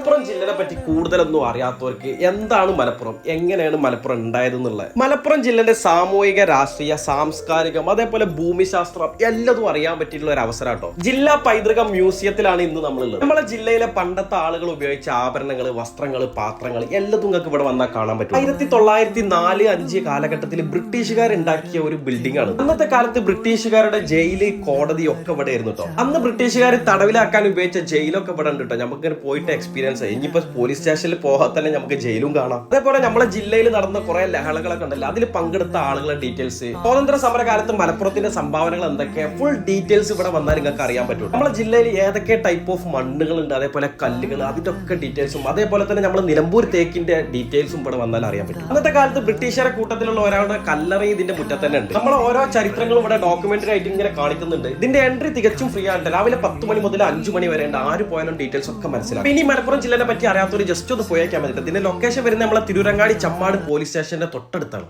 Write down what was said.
മലപ്പുറം ജില്ലയെ പറ്റി കൂടുതലൊന്നും അറിയാത്തവർക്ക് എന്താണ് മലപ്പുറം? എങ്ങനെയാണ് മലപ്പുറം ഉണ്ടായതെന്നുള്ളത്? മലപ്പുറം ജില്ലയുടെ സാമൂഹിക രാഷ്ട്രീയ സാംസ്കാരികം അതേപോലെ ഭൂമിശാസ്ത്രം എല്ലാതും അറിയാൻ പറ്റിയിട്ടുള്ള ഒരു അവസരം കേട്ടോ. ജില്ലാ പൈതൃക മ്യൂസിയത്തിലാണ് ഇന്ന് നമ്മളുള്ളത്. നമ്മളെ ജില്ലയിലെ പണ്ടത്തെ ആളുകൾ ഉപയോഗിച്ച ആഭരണങ്ങൾ വസ്ത്രങ്ങൾ പാത്രങ്ങൾ എല്ലാതും നിങ്ങൾക്ക് ഇവിടെ വന്നാൽ കാണാൻ പറ്റും. ആയിരത്തി തൊള്ളായിരത്തി നാല് അഞ്ച് കാലഘട്ടത്തിൽ ബ്രിട്ടീഷുകാർ ഉണ്ടാക്കിയ ഒരു ബിൽഡിംഗ് ആണ് അന്നത്തെ കാലത്ത് ബ്രിട്ടീഷുകാരുടെ ജയിൽ കോടതി ഒക്കെ ഇവിടെ ആയിരുന്നു കേട്ടോ. അന്ന് ബ്രിട്ടീഷുകാർ തടവിലാക്കാൻ ഉപയോഗിച്ച ജയിലൊക്കെ ഇവിടെ ഉണ്ട് കേട്ടോ. നമുക്ക് പോയിട്ട് എക്സ്പീരിയൻസ് ആയി ഇനിയിപ്പോ പോലീസ് സ്റ്റേഷനിൽ പോകാൻ തന്നെ നമുക്ക് ജയിലും കാണാം. അതേപോലെ നമ്മുടെ ജില്ലയിൽ നടന്ന കുറെ ലഹളകളൊക്കെ ഉണ്ടല്ലോ അതിൽ പങ്കെടുത്ത ആളുകളുടെ ഡീറ്റെയിൽസ്. സ്വാതന്ത്ര്യ സമര കാലത്ത് മലപ്പുറത്തിന്റെ സംഭാവനകൾ എന്തൊക്കെ? ഫുൾ ഡീറ്റെയിൽസ് ഇവിടെ വന്നാൽ നിങ്ങൾക്ക് അറിയാൻ പറ്റും നമ്മുടെ ജില്ലയിൽ ഏതൊക്കെ ടൈപ്പ് ഓഫ് മണ്ണുകൾ ഉണ്ട് അതേപോലെ കല്ലുകൾ അതിന്റെ ഒക്കെ ഡീറ്റെയിൽസും അതേപോലെ തന്നെ നമ്മൾ നിലമ്പൂർ തേക്കിന്റെ ഡീറ്റെയിൽസും ഇവിടെ വന്നാൽ അറിയാൻ പറ്റും. അന്നത്തെ കാലത്ത് ബ്രിട്ടീഷുകാരെ കൂട്ടത്തിലുള്ള ഒരാളുടെ കല്ലറി ഇതിന്റെ മുറ്റത്ത് തന്നെ ഉണ്ട്. നമ്മൾ ഓരോ ചരിത്രങ്ങളും ഇവിടെ ഡോക്യുമെന്ററി ആയിട്ട് ഇങ്ങനെ കാണിക്കുന്നുണ്ട്. ഇതിന്റെ എൻട്രി തികച്ചും ഫ്രീ ആണ്. രാവിലെ പത്ത് മണി മുതൽ അഞ്ചു മണി വരെ ഉണ്ട് ആര് പോയാലും ഡീറ്റെയിൽസ് ഒക്കെ മനസ്സിലാക്കും ഇനി മലപ്പുറം ജില്ലനെ പറ്റി അറിയാത്തവർ ജസ്റ്റ് ഒന്ന് പോയേക്കാൻ പറ്റില്ല ഇതിന്റെ ലൊക്കേഷൻ വരുന്നത് നമ്മളെ തിരൂരങ്ങാടി ചമ്മാട് പോലീസ് സ്റ്റേഷന്റെ തൊട്ടടുത്താണ്.